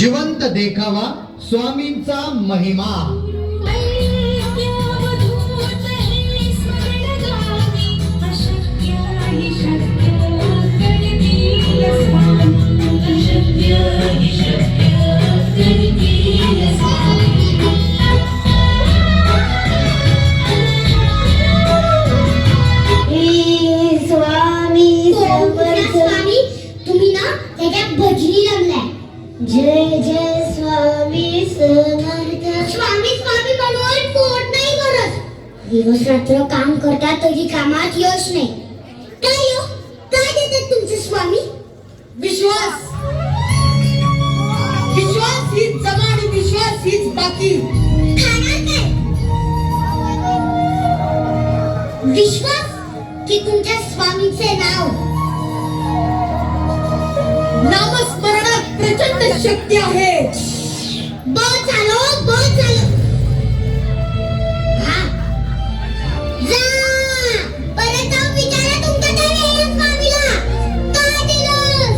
जिवंत देखावा स्वामींचा महिमा. स्वामी समर्थ. स्वामी तुम्ही ना भजनी लावलाय जय जय स्वामी समर्थ. स्वामी स्वामी म्हणून पोट नाही करत दिवस रात्र काम करतात तरी कामात यश नाही. काय हो काय देतात तुमचे स्वामी? विश्वास. विश्वास हीच जगा आणि विश्वास हीच बाकी. खाणार काय? विश्वास की तुमच्या स्वामीचे नाव. प्रचंड शक्ती आहे. दिलं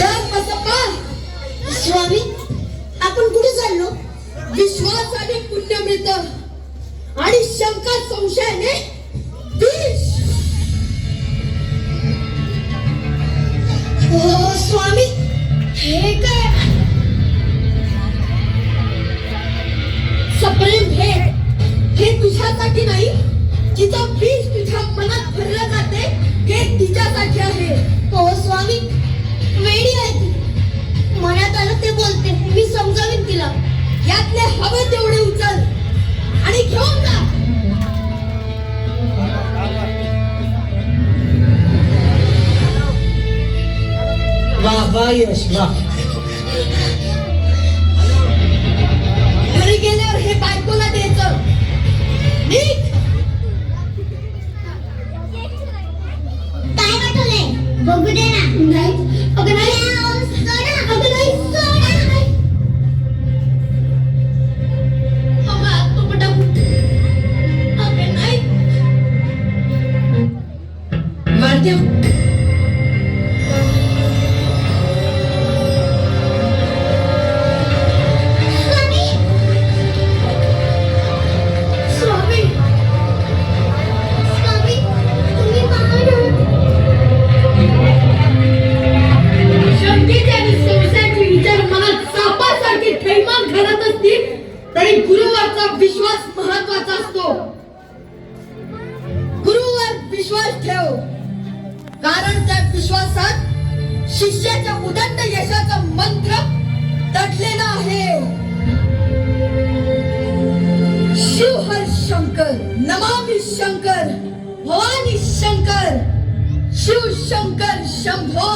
तर बसप्पा स्वामी आपण कुठे चाललो? विश्वासाने पुण्य मिळत आणि शंका संशयाने सप्रेम हे हे तुझ्यासाठी नाही जिचं बीज तुझ्या मनात भरलं जाते हे तिच्यासाठी आहे. हो स्वामी वेडी आहे ती. मनात आलं ते बोलते मी समजावीन तिला. यातले हवं तेवढे उचल आणि घेऊन जा. वा वा यश वा घरी गेल्यावर हे बायकोला द्यायचं निघ काय पाठवलंय बघू दे ना नाही अगं नाही सोडा अगं नाही सोडा अगं, तू ठेव कारण त्या विश्वासात शिष्याच्या उदंड यशाचा मंत्र दडलेला आहे. शिव हर शंकर नमामि शंकर भवानी शंकर शिव शंकर शंभो.